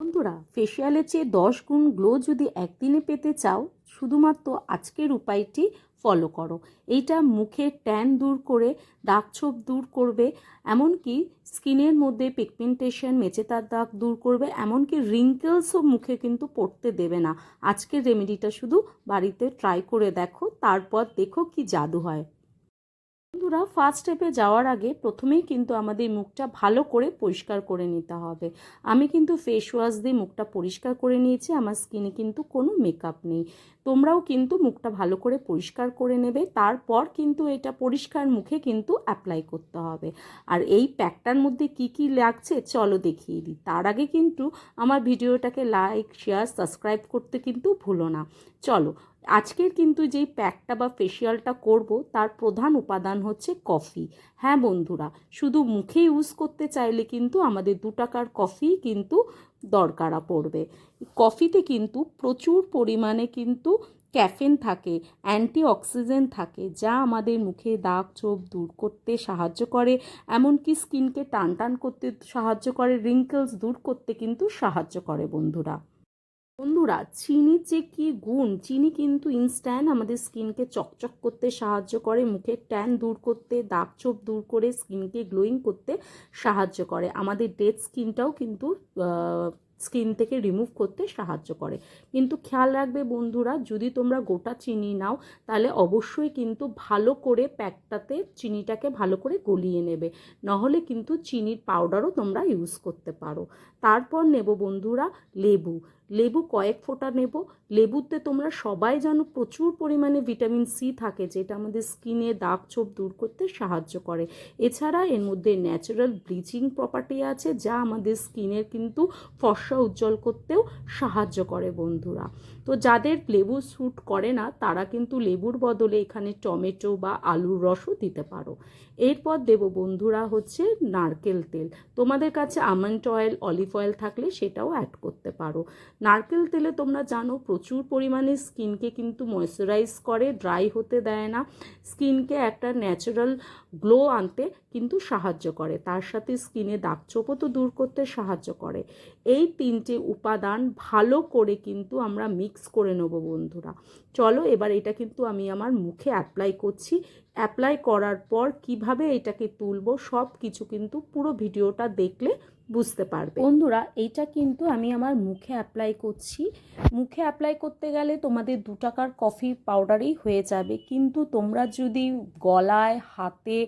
বন্ধুরা ফেসিয়ালের চেয়ে দশ গুণ গ্লো যদি একদিনে পেতে চাও, শুধুমাত্র আজকের উপায়টি ফলো করো। এইটা মুখের ট্যান দূর করে, দাগ ছোপ দূর করবে, এমনকি স্কিনের মধ্যে পিগমেন্টেশন মেচেতার দাগ দূর করবে, এমনকি রিঙ্কেলসও মুখে কিন্তু পড়তে দেবে না। আজকের রেমেডিটা শুধু বাড়িতে ট্রাই করে দেখো, তারপর দেখো কি জাদু হয়। বন্ধুরা ফার্স্ট স্টেপে যাওয়ার আগে প্রথমেই কিন্তু আমাদের মুখটা ভালো করে পরিষ্কার করে নিতে হবে। আমি কিন্তু ফেস ওয়াশ দিয়ে মুখটা পরিষ্কার করে নিয়েছি, আমার স্কিনে কিন্তু কোনো মেকআপ নেই। তোমরাও কিন্তু মুখটা ভালো করে পরিষ্কার করে নেবে, তারপর কিন্তু এটা পরিষ্কার মুখে কিন্তু অ্যাপ্লাই করতে হবে। আর এই প্যাকটার মধ্যে কি কি লাগছে, চলো দেখিয়ে দিই। তার আগে কিন্তু আমার ভিডিওটাকে লাইক শেয়ার সাবস্ক্রাইব করতে কিন্তু ভুলো না। চলো আজকের কিন্তু যেই প্যাকটা বা ফেসিয়ালটা করব, তার প্রধান উপাদান হচ্ছে কফি হ্যাঁ বন্ধুরা, শুধু মুখে ইউজ করতে চাইলে কিন্তু আমাদের দু টাকার কফি কিন্তু দরকার পড়বে। কফিতে কিন্তু প্রচুর পরিমাণে কিন্তু ক্যাফেন থাকে অ্যান্টি অক্সিজেন্ট থাকে, যা আমাদের মুখে দাগ ছোপ দূর করতে সাহায্য করে, এমনকি স্কিনকে টান টান করতে সাহায্য করে রিঙ্কেলস দূর করতে কিন্তু সাহায্য করে বন্ধুরা। বন্ধুরা চিনির যে কি গুণ? চিনি কিন্তু ইনস্ট্যান্ট আমাদের স্কিনকে চকচক করতে সাহায্য করে, মুখের ট্যান দূর করতে, দাগ ছোপ দূর করে, স্কিনকে গ্লোয়িং করতে সাহায্য করে। আমাদের ডেড স্কিনটাও কিন্তু স্কিন থেকে রিমুভ করতে সাহায্য করে। কিন্তু খেয়াল রাখবে বন্ধুরা, যদি তোমরা গোটা চিনি নাও, তাহলে অবশ্যই কিন্তু ভালো করে প্যাকটাতে চিনিটাকে ভালো করে গলিয়ে নেবে। নাহলে কিন্তু চিনির পাউডারও তোমরা ইউজ করতে পারো। তারপর নেব বন্ধুরা, লেবু। লেবু কয়েক ফোঁটা নেব। লেবুতে তোমরা সবাই জানো প্রচুর পরিমাণে ভিটামিন সি থাকে, যেটা আমাদের স্কিনে দাগ ছোপ দূর করতে সাহায্য করে। এছাড়া এর মধ্যে ন্যাচারাল ব্লিচিং প্রপার্টি আছে, যা আমাদের স্কিনের কিন্তু ফর্সা উজ্জ্বল করতেও সাহায্য করে বন্ধুরা। তো যাদের লেবু স্যুট করে না, তারা কিন্তু লেবুর বদলে এখানে টমেটো বা আলুর রসও দিতে পারো। এরপর দেব বন্ধুরা হচ্ছে নারকেল তেল। তোমাদের কাছে আমন্ড অয়েল অলিভ অয়েল থাকলে সেটাও অ্যাড করতে পারো। নারকেল তেলে তোমরা জানো প্রচুর পরিমাণে স্কিনকে কিন্তু ময়শ্চারাইজ করে ড্রাই হতে দেয় না। স্কিনকে একটা ন্যাচারাল গ্লো আনতে কিন্তু সাহায্য করে। তার সাথে স্কিনে দাগছোপও তো দূর করতে সাহায্য করে। এই তিনটে উপাদান ভালো করে কিন্তু আমরা মিক্স করে নেব বন্ধুরা। চলো এবার এটা কিন্তু আমি আমার মুখে অ্যাপ্লাই করছি। অ্যাপ্লাই করার পর কীভাবে এটাকে তুলব সব কিছু কিন্তু পুরো ভিডিওটা দেখলে বুঝতে পারবে। বন্ধুরা, এইটা কিন্তু আমি আমার মুখে অ্যাপ্লাই করছি। মুখে অ্যাপ্লাই করতে গেলে তোমাদের দু টাকার কফি পাউডারই হয়ে যাবে। কিন্তু তোমরা যদি গলায়, হাতে,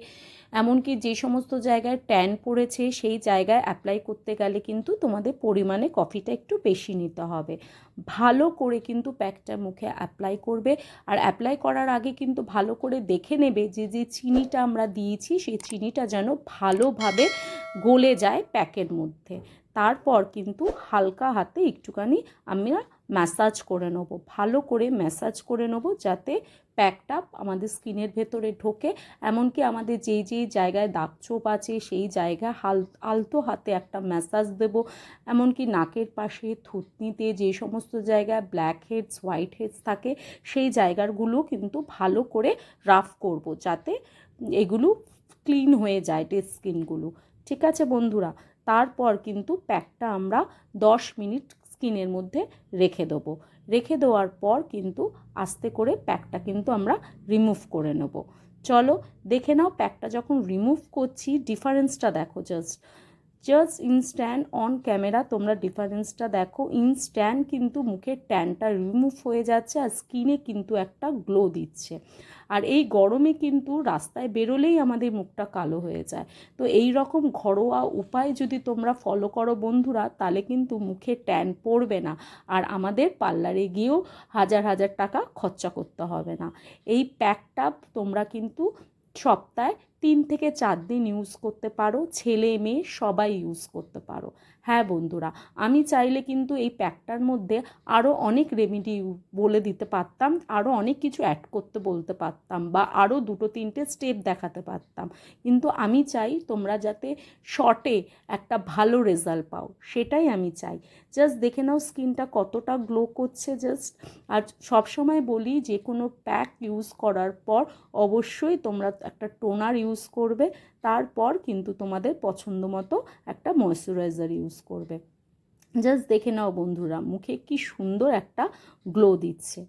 এমনকি যে সমস্ত জায়গায় ট্যান পড়েছে, সেই জায়গায় অ্যাপ্লাই করতে গেলে কিন্তু তোমাদের পরিমাণে কফিটা একটু বেশি নিতে হবে। ভালো করে কিন্তু প্যাকটা মুখে অ্যাপ্লাই করবে। আর অ্যাপ্লাই করার আগে কিন্তু ভালো করে দেখে নেবে যে যে চিনিটা আমরা দিয়েছি, সেই চিনিটা যেন ভালোভাবে গলে যায় প্যাকের মধ্যে। তারপর কিন্তু হালকা হাতে একটুখানি আমরা ম্যাসাজ করে নেব। ভালো করে ম্যাসাজ করে নেব যাতে প্যাকটা আমাদের স্কিনের ভেতরে ঢোকে। এমনকি আমাদের যেই যেই জায়গায় দাগছোপ আছে সেই জায়গায় হাল আলতো হাতে একটা ম্যাসাজ দেব। এমনকি নাকের পাশে থুতনিতে যে সমস্ত জায়গায় ব্ল্যাক হেডস হোয়াইট হেডস থাকে সেই জায়গাগুলো কিন্তু ভালো করে রাফ করব যাতে এগুলো ক্লিন হয়ে যায় ডেড স্কিনগুলো ঠিক আছে বন্ধুরা? তারপর কিন্তু প্যাকটা আমরা দশ মিনিট স্কিনের মধ্যে রেখে দেব। রেখে দেওয়ার পর কিন্তু আস্তে করে প্যাকটা কিন্তু আমরা রিমুভ করে নেব। চলো দেখে নাও প্যাকটা যখন রিমুভ করছি, ডিফারেন্সটা দেখো just just instant on camera তোমরা ডিফারেন্সটা দেখো। ইনস্ট্যান্ট কিন্তু মুখের ট্যানটা রিমুভ হয়ে যাচ্ছে আর স্কিনে কিন্তু একটা গ্লো দিচ্ছে। আর এই গরমে কিন্তু রাস্তায় বেরোলেই আমাদের মুখটা কালো হয়ে যায়। তো এই রকম ঘরোয়া উপায় যদি তোমরা ফলো করো বন্ধুরা, তাহলে কিন্তু মুখে ট্যান পড়বে না। আর আমাদের পার্লারে গিয়েও হাজার হাজার টাকা খরচা করতে হবে না। এই প্যাকটা তোমরা কিন্তু সপ্তাহে তিন থেকে চার দিন ইউজ করতে পারো, ছেলে, মেয়ে সবাই ইউজ করতে পারো। হ্যাঁ বন্ধুরা, আমি চাইলে কিন্তু এই প্যাকটার মধ্যে আরও অনেক রেমেডি বলে দিতে পারতাম আরও অনেক কিছু অ্যাড করতে বলতে পারতাম বা আরও দুটো তিনটে স্টেপ দেখাতে পারতাম। কিন্তু আমি চাই তোমরা যাতে শর্টে একটা ভালো রেজাল্ট পাও, সেটাই আমি চাই। জাস্ট দেখে নাও স্কিনটা কতটা গ্লো করছে জাস্ট আর সবসময় বলি যে কোনো প্যাক ইউজ করার পর অবশ্যই তোমরা একটা টোনার ইউজ করবে, তারপর কিন্তু তোমাদের পছন্দ মতো একটা ময়শ্চারাইজার ইউজ করবে। জাস্ট দেখে নাও বন্ধুরা, মুখে কি সুন্দর একটা গ্লো দিচ্ছে।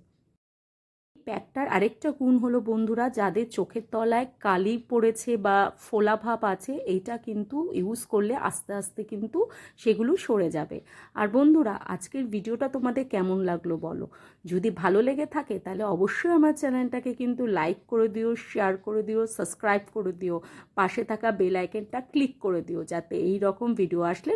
প্যাকটার আরেকটা গুণ হলো বন্ধুরা, যাদের চোখের তলায় কালি পড়েছে বা ফোলা ভাব আছে, এইটা কিন্তু ইউজ করলে আস্তে আস্তে কিন্তু সেগুলো সরে যাবে। আর বন্ধুরা, আজকের ভিডিওটা তোমাদের কেমন লাগল বলো? যদি ভালো লেগে থাকে, তাহলে অবশ্যই আমার চ্যানেলটাকে কিন্তু লাইক করে দিও শেয়ার করে দিও সাবস্ক্রাইব করে দিও, পাশে থাকা বেল আইকনটা ক্লিক করে দিও, যাতে এই রকম ভিডিও আসলে